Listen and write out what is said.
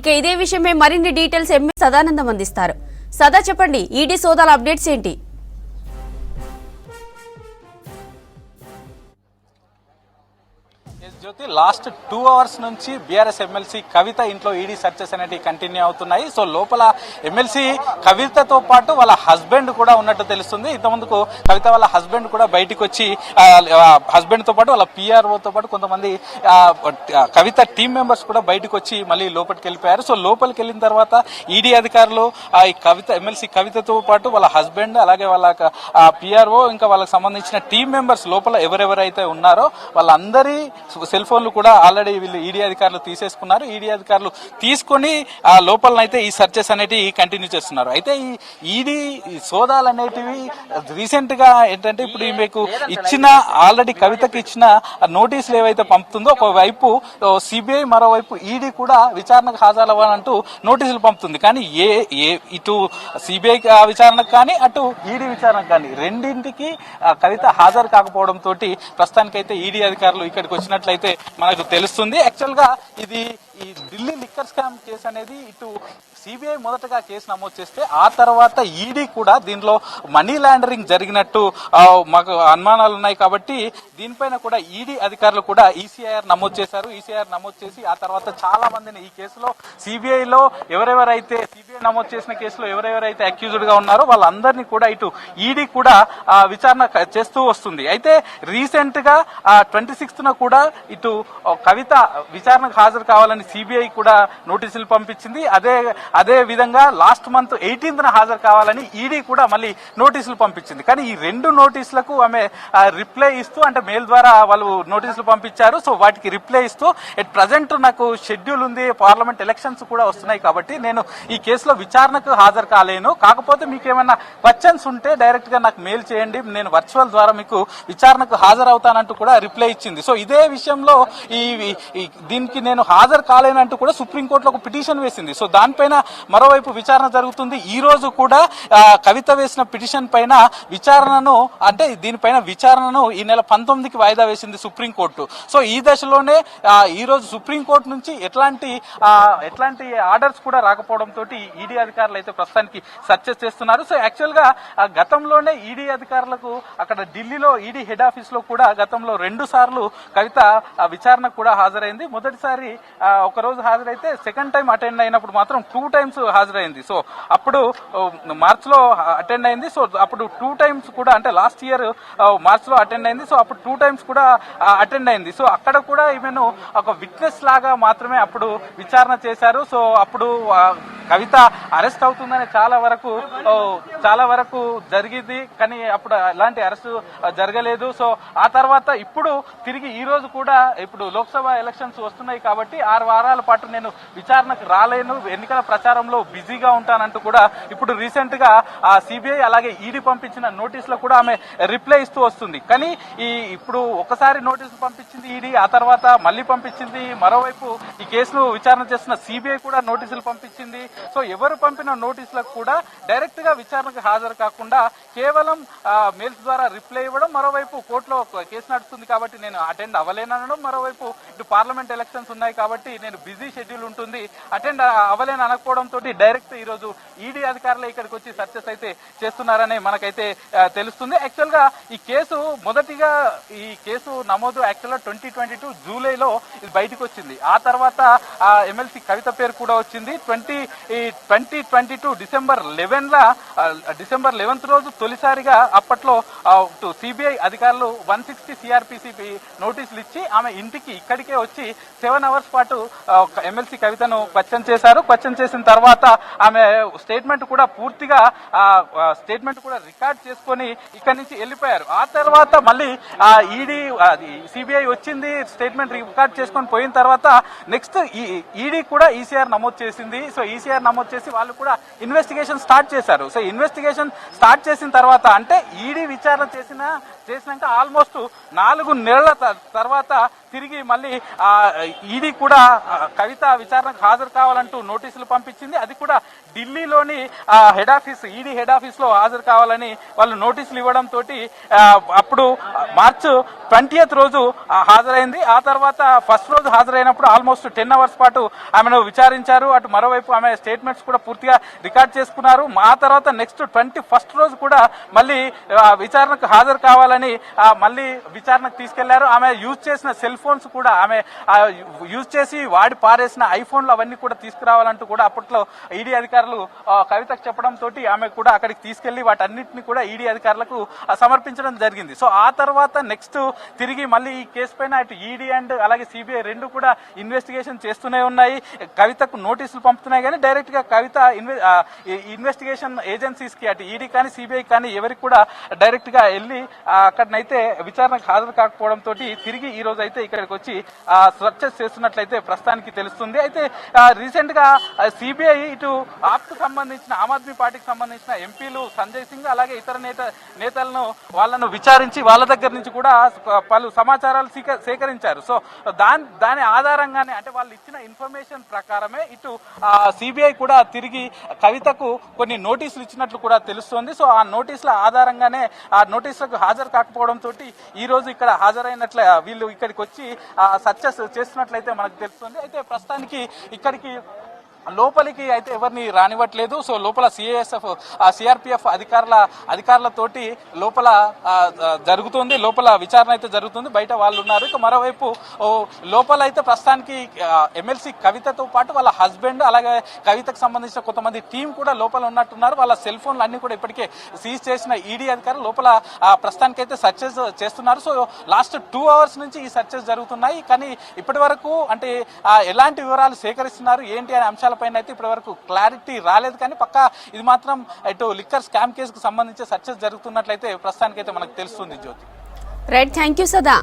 ఇక ఇదే విషయమై మరిన్ని డీటెయిల్స్ ఎంఏ సదానందం అందిస్తారు. సదా చెప్పండి ఈడీ సోదాల అప్డేట్స్ ఏంటి? జ్యోతి లాస్ట్ టూ అవర్స్ నుంచి బీఆర్ఎస్ ఎమ్మెల్సీ కవిత ఇంట్లో ఈడీ సర్చెస్ అనేవి కంటిన్యూ అవుతున్నాయి. సో లోపల ఎమ్మెల్సీ కవితతో పాటు వాళ్ళ హస్బెండ్ కూడా ఉన్నట్టు తెలుస్తుంది. ఇంతకుముందుకు కవిత వాళ్ళ హస్బెండ్ కూడా బయటికి వచ్చి హస్బెండ్తో పాటు వాళ్ళ PRO తో పాటు కొంతమంది కవిత టీం మెంబర్స్ కూడా బయటకు వచ్చి మళ్ళీ లోపలికి వెళ్ళిపోయారు. సో లోపలికి వెళ్ళిన తర్వాత ఈడీ అధికారులు ఆ, ఈ కవిత ఎమ్మెల్సీ కవితతో పాటు వాళ్ళ హస్బెండ్ అలాగే వాళ్ళ పిఆర్ఓ ఇంకా వాళ్ళకి సంబంధించిన టీం మెంబర్స్ లోపల ఎవరెవరైతే ఉన్నారో వాళ్ళందరి సెల్ ఫోన్లు కూడా ఆల్రెడీ వీళ్ళు ఈడీ అధికారులు తీసేసుకున్నారు. ఈడీ అధికారులు తీసుకొని ఆ లోపలనైతే ఈ సర్చెస్ అనేటివి కంటిన్యూ చేస్తున్నారు. అయితే ఈ ఈడీ సోదాలు అనేటివి రీసెంట్గా ఏంటంటే ఇప్పుడు మీకు ఇచ్చిన ఆల్రెడీ కవితకి ఇచ్చిన నోటీసులు ఏవైతే పంపుతుందో ఒకవైపు సిబిఐ మరోవైపు ఈడీ కూడా విచారణకు హాజరవ్వాలంటూ నోటీసులు పంపుతుంది. కానీ ఏ ఏ ఇటు సిబిఐ విచారణకు కానీ అటు ఈడీ విచారణకు కానీ రెండింటికి కవిత హాజరు కాకపోవడంతో ప్రస్తుతానికైతే ఈడీ అధికారులు ఇక్కడికి వచ్చినట్లయితే మనకు తెలుస్తుంది. యాక్చువల్గా ఇది ఈ ఢిల్లీ లిక్కర్ స్కామ్ కేసు అనేది ఇటు సిబిఐ మొదటగా కేసు నమోదు చేస్తే ఆ తర్వాత ఈడీ కూడా దీనిలో మనీ లాండరింగ్ జరిగినట్టు మాకు అనుమానాలు ఉన్నాయి కాబట్టి దీనిపైన కూడా ఈడీ అధికారులు కూడా ఈసీఐఆర్ నమోదు చేశారు. ఈసీఐఆర్ నమోదు చేసి ఆ తర్వాత చాలా మందిని ఈ కేసులో సిబిఐలో ఎవరెవరైతే సిబిఐ నమోదు చేసిన కేసులో ఎవరెవరైతే అక్యూజ్డ్గా ఉన్నారో వాళ్ళందరినీ కూడా ఇటు ఈడీ కూడా విచారణ చేస్తూ వస్తుంది. అయితే రీసెంట్గా ట్వంటీ సిక్స్త్ కూడా ఇటు కవిత విచారణకు హాజరు కావాలని సిబిఐ కూడా నోటీసులు పంపించింది. అదే అదే విధంగా లాస్ట్ మంత్ ఎయిటీన్త్ హాజరు కావాలని ఈడీ కూడా మళ్ళీ నోటీసులు పంపించింది. కానీ ఈ రెండు నోటీసులకు ఆమె రిప్లై ఇస్తూ అంటే మెయిల్ ద్వారా వాళ్ళు నోటీసులు పంపించారు. సో వాటికి రిప్లై ఇస్తూ ఎట్ ప్రజెంట్ నాకు షెడ్యూల్ ఉంది పార్లమెంట్ ఎలక్షన్స్ కూడా వస్తున్నాయి కాబట్టి నేను ఈ కేసులో విచారణకు హాజరు కాలేను. కాకపోతే మీకు ఏమైనా క్వశ్చన్స్ ఉంటే డైరెక్ట్గా నాకు మెయిల్ చేయండి. నేను వర్చువల్ ద్వారా మీకు విచారణకు హాజరవుతానంటూ కూడా రిప్లై ఇచ్చింది. సో ఇదే విషయంలో ఈ దీనికి నేను హాజరు కాలేనంటూ కూడా సుప్రీంకోర్టులో ఒక పిటిషన్ వేసింది. సో దానిపైన మరోవైపు విచారణ జరుగుతుంది. ఈ రోజు కూడా కవిత వేసిన పిటిషన్ పైన విచారణను అంటే దీనిపైన విచారణను ఈ నెల పంతొమ్మిదికి వాయిదా వేసింది సుప్రీంకోర్టు. సో ఈ దశలోనే ఈ రోజు సుప్రీంకోర్టు నుంచి ఎట్లాంటి ఎట్లాంటి ఆర్డర్స్ కూడా రాకపోవడంతో ఈడీ అధికారులు అయితే ప్రస్తుతానికి సర్చెస్ చేస్తున్నారు. సో యాక్చువల్గా గతంలోనే ఈడీ అధికారులకు అక్కడ ఢిల్లీలో ఈడీ హెడ్ ఆఫీస్లో కూడా గతంలో రెండు సార్లు కవిత ఆ, విచారణకు కూడా హాజరైంది. మొదటిసారి ఒకరోజు ఒక రోజు హాజరైతే సెకండ్ టైం అటెండ్ అయినప్పుడు మాత్రం టూ టైమ్స్ హాజరైంది. సో అప్పుడు మార్చ్లో అటెండ్ అయింది. సో అప్పుడు టూ టైమ్స్ కూడా అంటే లాస్ట్ ఇయర్ మార్చ్లో అటెండ్ అయింది. సో అప్పుడు టూ టైమ్స్ కూడా అటెండ్ అయింది. సో అక్కడ కూడా ఈమెను ఒక విట్నెస్ లాగా మాత్రమే అప్పుడు విచారణ చేశారు. సో అప్పుడు కవిత అరెస్ట్ అవుతుందని చాలా వరకు చాలా వరకు జరిగింది. కానీ అప్పుడు ఎలాంటి అరెస్ట్ జరగలేదు. సో ఆ తర్వాత ఇప్పుడు తిరిగి ఈ రోజు కూడా ఇప్పుడు లోక్సభ ఎలక్షన్స్ వస్తున్నాయి కాబట్టి ఆరు వారాల పాటు నేను విచారణకు రాలేను. ఎన్నికల ప్రచారంలో బిజీగా ఉంటానంటూ కూడా ఇప్పుడు రీసెంట్గా ఆ సిబిఐ అలాగే ఈడీ పంపించిన నోటీసులు కూడా ఆమె రిప్లై ఇస్తూ వస్తుంది. కానీ ఈ ఇప్పుడు ఒకసారి నోటీసులు పంపించింది ఈడీ ఆ తర్వాత మళ్ళీ పంపించింది. మరోవైపు ఈ కేసును విచారణ చేస్తున్న సిబిఐ కూడా నోటీసులు పంపించింది. సో ఎవరు పంపిన నోటీసులకు కూడా డైరెక్ట్గా విచారణకు హాజరు కాకుండా కేవలం మెయిల్స్ ద్వారా రిప్లై ఇవ్వడం మరోవైపు కోర్టులో ఒక కేసు నడుస్తుంది కాబట్టి నేను అటెండ్ అవ్వలేనడం మరోవైపు ఇటు పార్లమెంట్ ఎలక్షన్స్ ఉన్నాయి కాబట్టి నేను బిజీ షెడ్యూల్ ఉంటుంది అటెండ్ అవ్వలేని అనకపోవడం తోటి డైరెక్ట్ ఈ రోజు ఈడీ అధికారులు ఇక్కడికి వచ్చి సర్చెస్ అయితే చేస్తున్నారని మనకైతే తెలుస్తుంది. యాక్చువల్గా ఈ కేసు మొదటిగా ఈ కేసు నమోదు యాక్చువల్గా ట్వంటీ ట్వంటీ టూ జూలైలో ఇది బయటకు వచ్చింది. ఆ తర్వాత ఆ ఎమ్మెల్సీ కవిత పేరు కూడా వచ్చింది. ట్వంటీ ఈ twenty twenty two December eleven లా డిసెంబర్ లెవెన్త్ రోజు తొలిసారిగా అప్పట్లో సిబిఐ అధికారులు వన్ సిక్స్టీ సిఆర్పిసిపి నోటీసులు ఇచ్చి ఆమె ఇంటికి ఇక్కడికే వచ్చి సెవెన్ అవర్స్ పాటు ఒక ఎమ్మెల్సీ కవితను క్వశ్చన్ చేశారు. క్వశ్చన్ చేసిన తర్వాత ఆమె స్టేట్మెంట్ కూడా పూర్తిగా స్టేట్మెంట్ కూడా రికార్డ్ చేసుకొని ఇక్కడి నుంచి వెళ్ళిపోయారు. ఆ తర్వాత మళ్ళీ ఈడీ సిబిఐ వచ్చింది స్టేట్మెంట్ రికార్డ్ చేసుకొని పోయిన తర్వాత నెక్స్ట్ ఈడీ కూడా ఈసీఆర్ నమోదు చేసింది. సో ఈసీఆర్ నమోదు చేసి వాళ్ళు కూడా ఇన్వెస్టిగేషన్ స్టార్ట్ చేశారు. సో ఇన్వెస్టిగేషన్ స్టార్ట్ చేసిన తర్వాత అంటే ఈడీ విచారణ చేసిన చేసినాక ఆల్మోస్ట్ నాలుగు నెలల తర్వాత తిరిగి మళ్ళీ ఈడీ కూడా కవిత విచారణకు హాజరు కావాలంటూ నోటీసులు పంపించింది. అది కూడా ఢిల్లీలోని ఆ, హెడ్ ఆఫీస్ ఈడీ హెడ్ ఆఫీస్లో హాజరు కావాలని వాళ్ళు నోటీసులు ఇవ్వడం తోటి అప్పుడు మార్చ్ ట్వంటీయత్ రోజు హాజరైంది. ఆ తర్వాత ఫస్ట్ రోజు హాజరైనప్పుడు ఆల్మోస్ట్ టెన్ అవర్స్ పాటు ఆమెను విచారించారు. అటు మరోవైపు ఆమె స్టేట్మెంట్స్ కూడా పూర్తిగా రికార్డ్ చేసుకున్నారు. ఆ తర్వాత నెక్స్ట్ ట్వంటీ ఫస్ట్ రోజు కూడా మళ్ళీ విచారణకు హాజరు కావాలని మళ్ళీ విచారణకు తీసుకెళ్ళారు. ఆమె యూజ్ చేసిన సెల్ ఫోన్స్ కూడా ఆమె యూజ్ చేసి వాడి పారేసిన ఐఫోన్లు అవన్నీ కూడా తీసుకురావాలంటూ కూడా అప్పట్లో ఈడీ అధికారులు అధికారులు కవితకు చెప్పడం తోటి ఆమె కూడా అక్కడికి తీసుకెళ్ళి వాటన్నిటిని కూడా ఈడీ అధికారులకు సమర్పించడం జరిగింది. సో ఆ తర్వాత నెక్స్ట్ తిరిగి మళ్ళీ ఈ కేసు పైన అటు ఈడీ అండ్ అలాగే సిబిఐ రెండు కూడా ఇన్వెస్టిగేషన్ చేస్తూనే ఉన్నాయి. కవితకు నోటీసులు పంపుతున్నాయి కానీ డైరెక్ట్గా కవిత ఈ ఇన్వెస్టిగేషన్ ఏజెన్సీస్కి అటు ఈడీ కానీ సిబిఐ కానీ ఎవరికి కూడా డైరెక్ట్గా వెళ్ళి అక్కడనైతే విచారణకు హాజరు కాకపోవడం తిరిగి ఈ రోజు అయితే ఇక్కడికి వచ్చి సర్చెస్ చేస్తున్నట్లయితే ప్రస్తుతానికి తెలుస్తుంది. అయితే రీసెంట్గా సిబిఐ ఇటు ఆప్కు సంబంధించిన ఆమ్ ఆద్మీ పార్టీకి సంబంధించిన ఎంపీలు సంజయ్ సింగ్ అలాగే ఇతర నేత నేతలను వాళ్ళను విచారించి వాళ్ళ దగ్గర నుంచి కూడా పలు సమాచారాలు సేకరించారు. సో దాని దాని ఆధారంగానే అంటే వాళ్ళు ఇచ్చిన ఇన్ఫర్మేషన్ ప్రకారమే ఇటు సిబిఐ కూడా తిరిగి కవితకు కొన్ని నోటీసులు ఇచ్చినట్లు కూడా తెలుస్తోంది. సో ఆ నోటీసుల ఆధారంగానే ఆ నోటీసులకు హాజరు కాకపోవడం తోటి ఇక్కడ హాజరైనట్లే వీళ్ళు ఇక్కడికి వచ్చి సర్చెస్ చేస్తున్నట్లయితే మనకు తెలుస్తుంది. అయితే ప్రస్తుతానికి ఇక్కడికి లోపలికి అయితే ఎవరిని రానివ్వట్లేదు. సో లోపల సిఐఎస్ఎఫ్ సిఆర్పిఎఫ్ అధికారుల అధికారులతోటి లోపల జరుగుతుంది. లోపల విచారణ అయితే జరుగుతుంది. బయట వాళ్ళు ఉన్నారు. ఇక మరోవైపు లోపల అయితే ప్రస్తుతానికి ఎమ్మెల్సీ కవితతో పాటు వాళ్ళ హస్బెండ్ అలాగే కవితకు సంబంధించిన కొంతమంది టీం కూడా లోపల ఉన్నట్టున్నారు. వాళ్ళ సెల్ ఫోన్లు అన్ని కూడా ఇప్పటికే సీజ్ చేసిన ఈడీ అధికారులు లోపల ప్రస్తుతానికి ప్రస్తుతానికైతే సర్చెస్ చేస్తున్నారు. సో లాస్ట్ టూ అవర్స్ నుంచి ఈ సర్చెస్ జరుగుతున్నాయి. కానీ ఇప్పటి వరకు అంటే ఎలాంటి వివరాలు సేకరిస్తున్నారు? ఏంటి అనే అంశాలు అంశాలపైన అయితే ఇప్పటి వరకు క్లారిటీ రాలేదు కానీ పక్కా ఇది మాత్రం ఇటు లిక్కర్ స్కామ్ కేసుకు సంబంధించి సర్చెస్ జరుగుతున్నట్లయితే ప్రస్తుతానికైతే మనకు తెలుస్తుంది జ్యోతి. రైట్ థ్యాంక్ యూ సదా